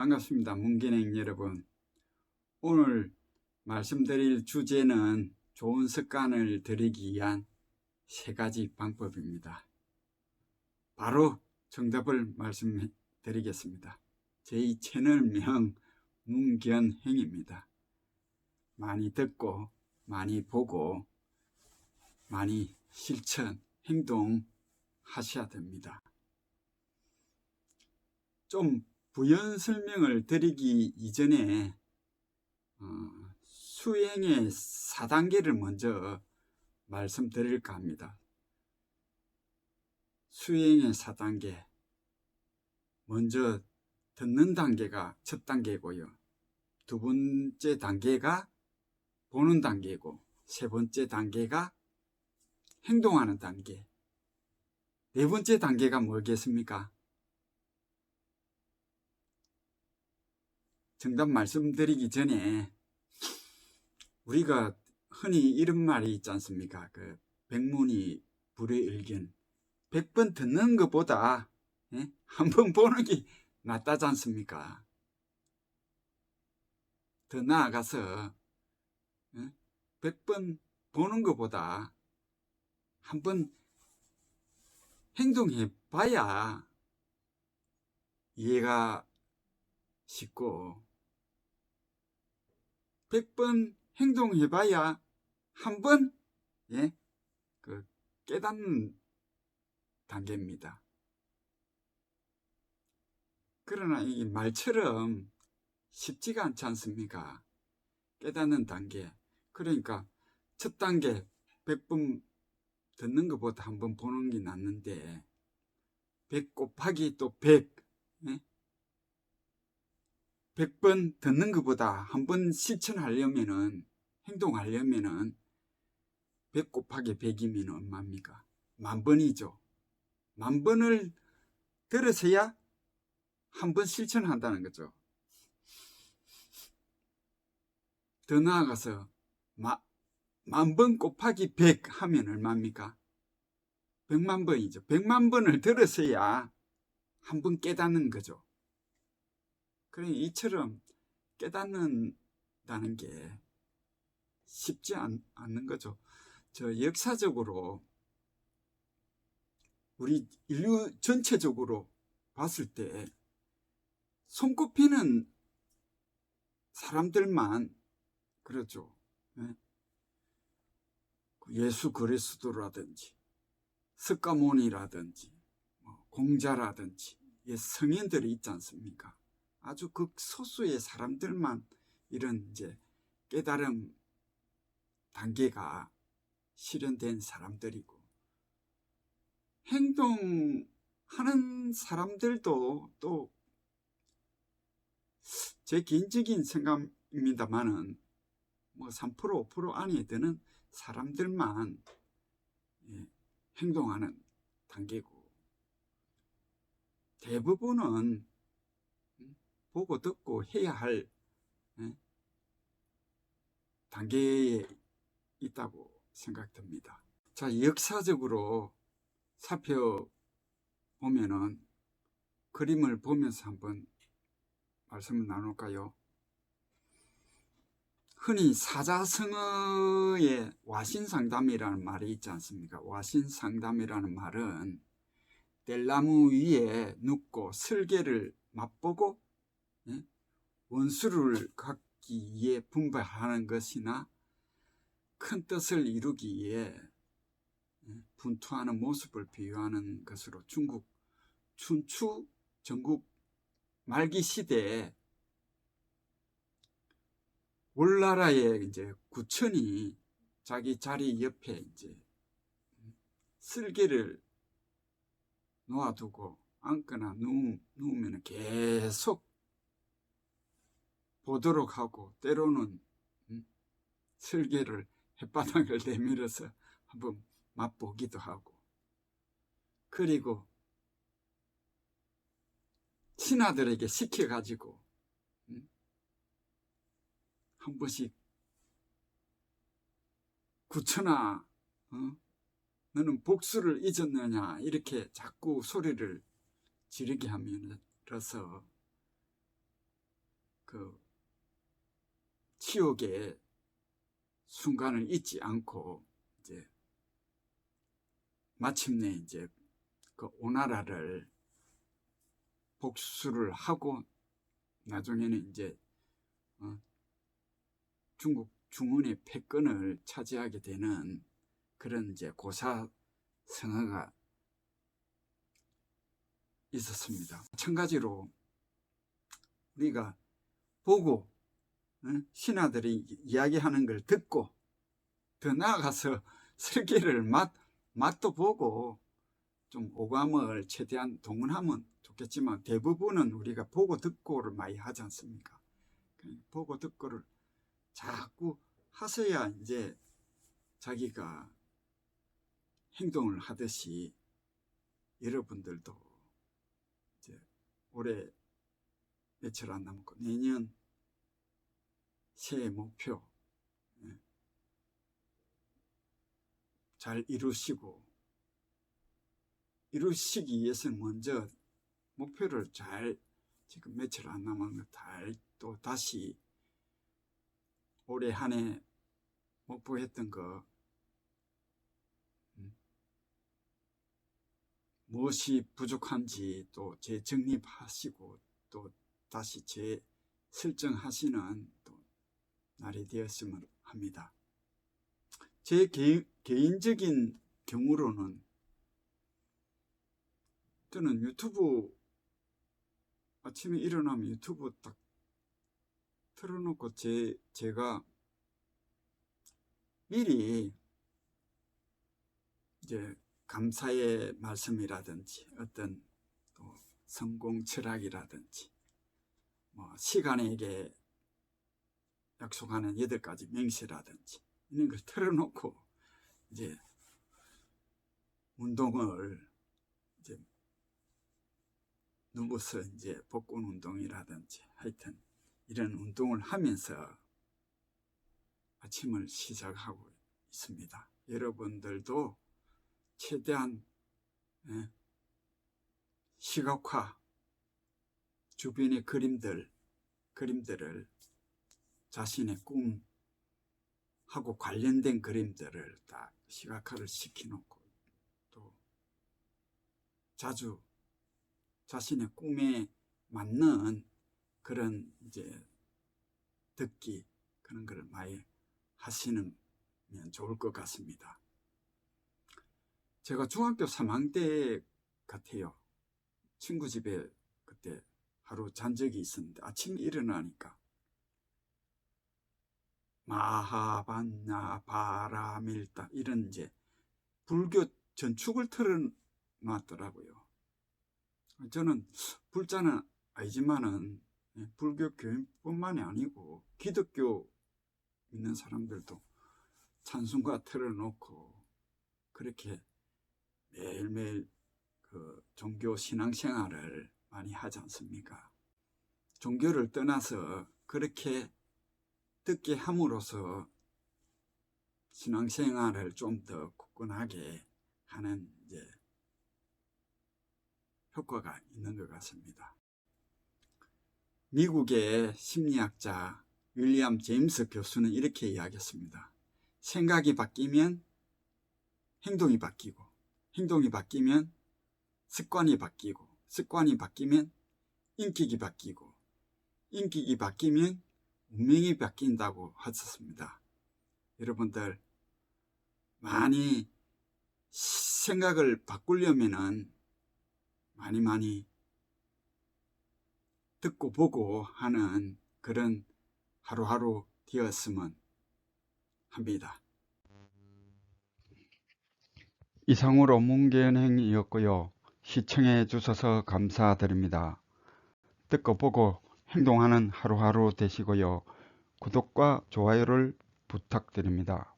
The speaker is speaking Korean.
반갑습니다. 문기냉 여러분. 오늘 말씀드릴 주제는 좋은 습관을 들이기 위한 세 가지 방법입니다. 바로 정답을 말씀드리겠습니다. 저희 채널명 문견행입니다. 많이 듣고 많이 보고 많이 실천, 행동하셔야 됩니다. 좀 부연 설명을 드리기 이전에 어, 수행의 4단계를 먼저 말씀드릴까 합니다. 수행의 4단계 먼저 듣는 단계가 첫 단계고요. 두 번째 단계가 보는 단계고 세 번째 단계가 행동하는 단계 네 번째 단계가 뭐겠습니까? 정답 말씀드리기 전에 우리가 흔히 이런 말이 있지 않습니까? 그 백문이 불의 의견. 백 번 듣는 것보다 예? 한번 보는 게 낫다지 않습니까? 더 나아가서 예? 백번 보는 것보다 한번 행동해 봐야 이해가 쉽고 100번 행동해봐야 한 번, 예, 그, 깨닫는 단계입니다. 그러나 이 말처럼 쉽지가 않지 않습니까? 깨닫는 단계. 그러니까 첫 단계 100번 듣는 것보다 한 번 보는 게 낫는데 100 곱하기 또 100, 예? 100번 듣는 것보다 한 번 실천하려면은, 행동하려면은, 100 곱하기 100이면 얼마입니까? 만 번이죠. 만 번을 들으셔야 한 번 실천한다는 거죠. 더 나아가서, 만 번 곱하기 100 하면 얼마입니까? 100만 번이죠. 100만 번을 들으셔야 한 번 깨닫는 거죠. 그러니 이처럼 깨닫는다는 게 쉽지 않, 않는 거죠. 저 역사적으로 우리 인류 전체적으로 봤을 때 손꼽히는 사람들만 그렇죠. 예? 예수 그리스도라든지 석가모니라든지 뭐 공자라든지 성인들이 있지 않습니까? 아주 극소수의 사람들만 이런 이제 깨달음 단계가 실현된 사람들이고 행동하는 사람들도 또 제 개인적인 생각입니다만은 뭐 3% 5% 안에 드는 사람들만 예, 행동하는 단계고 대부분은 보고 듣고 해야 할 예, 단계에 있다고 생각됩니다. 자, 역사적으로 살펴보면은 그림을 보면서 한번 말씀을 나눌까요? 흔히 사자성어의 와신상담이라는 말이 있지 않습니까? 와신상담이라는 말은 뗄나무 위에 눕고 설계를 맛보고 예? 원수를 갖기 위해 분배하는 것이나 큰 뜻을 이루기 위해 예? 분투하는 모습을 비유하는 것으로 중국 춘추 전국 말기 시대에 올나라의 이제 구천이 자기 자리 옆에 이제 쓸개를 놓아두고 앉거나 누우, 누우면 계속 보도록 하고 때로는 음, 설계를 햇바닥을 내밀어서 한번 맛보기도 하고 그리고 신하들에게 시켜가지고 음, 한 번씩 구천아 어? 너는 복수를 잊었느냐 이렇게 자꾸 소리를 지르게 하면서 그 치욕의 순간을 잊지 않고 이제 마침내 이제 그 오나라를 복수를 하고 나중에는 이제 어, 중국 중원의 패권을 차지하게 되는 그런 이제 고사 성화가 있었습니다. 마찬가지로 우리가 보고 어, 신하들이 이야기하는 걸 듣고 더 나아가서 설계를 맛 맛도 보고 좀 오감을 최대한 동원하면 좋겠지만 대부분은 우리가 보고 듣고를 많이 하지 않습니까? 그러니까 보고 듣고를 자꾸 하셔야 이제 자기가 행동을 하듯이 여러분들도 이제 올해 며칠 안 남았고 내년 새해 목표. 예, 잘 이루시고 이루시기 위해서는 먼저 목표를 잘 지금 며칠 안 남았는데 잘또 다시 올해 한 해 목표했던 거 음, 무엇이 부족한지 또 재정립하시고 또 다시 재설정하시는 또 날이 되었으면 합니다. 제 개, 개인적인 경우로는 저는 유튜브 아침에 일어나면 유튜브 딱 틀어놓고 제, 제가 미리 이제 감사의 말씀이라든지 어떤 또 성공 철학이라든지 뭐 시간에게 약속하는 여덟 가지 명시라든지 이런 걸 틀어놓고 이제 운동을 이제 누워서 이제 복근 운동이라든지 하여튼 이런 운동을 하면서 아침을 시작하고 있습니다. 여러분들도 최대한 예, 시각화 주변의 그림들 그림들을 자신의 꿈하고 관련된 그림들을 딱 시각화를 시켜놓고 또 자주 자신의 꿈에 맞는 그런 이제 듣기 그런 걸 많이 하시면 좋을 것 같습니다. 제가 중학교 3학년 때 같아요. 친구 집에 그때 하루 잔 적이 있었는데 아침에 일어나니까 마하반나 바라밀다 이런 이제 불교 전축을 틀어놨더라고요. 저는 불자는 아니지만은 예, 불교 교인뿐만이 아니고 기독교 믿는 사람들도 찬송가 틀어놓고 그렇게 매일매일 그 종교 신앙생활을 많이 하지 않습니까? 종교를 떠나서 그렇게 듣게 함으로써 신앙생활을 좀 더 굳건하게 하는 이제 효과가 있는 것 같습니다. 미국의 심리학자 윌리엄 제임스 교수는 이렇게 이야기했습니다. 생각이 바뀌면 행동이 바뀌고, 행동이 바뀌면 습관이 바뀌고, 습관이 바뀌면 인격이 바뀌고, 인격이 바뀌면 운명이 바뀐다고 하셨습니다. 여러분들, 많이 생각을 바꾸려면은 많이 많이 듣고 보고 하는 그런 하루하루 되었으면 합니다. 이상으로 문견행이었고요. 시청해 주셔서 감사드립니다. 듣고 보고 행동하는 하루하루 되시고요. 구독과 좋아요를 부탁드립니다.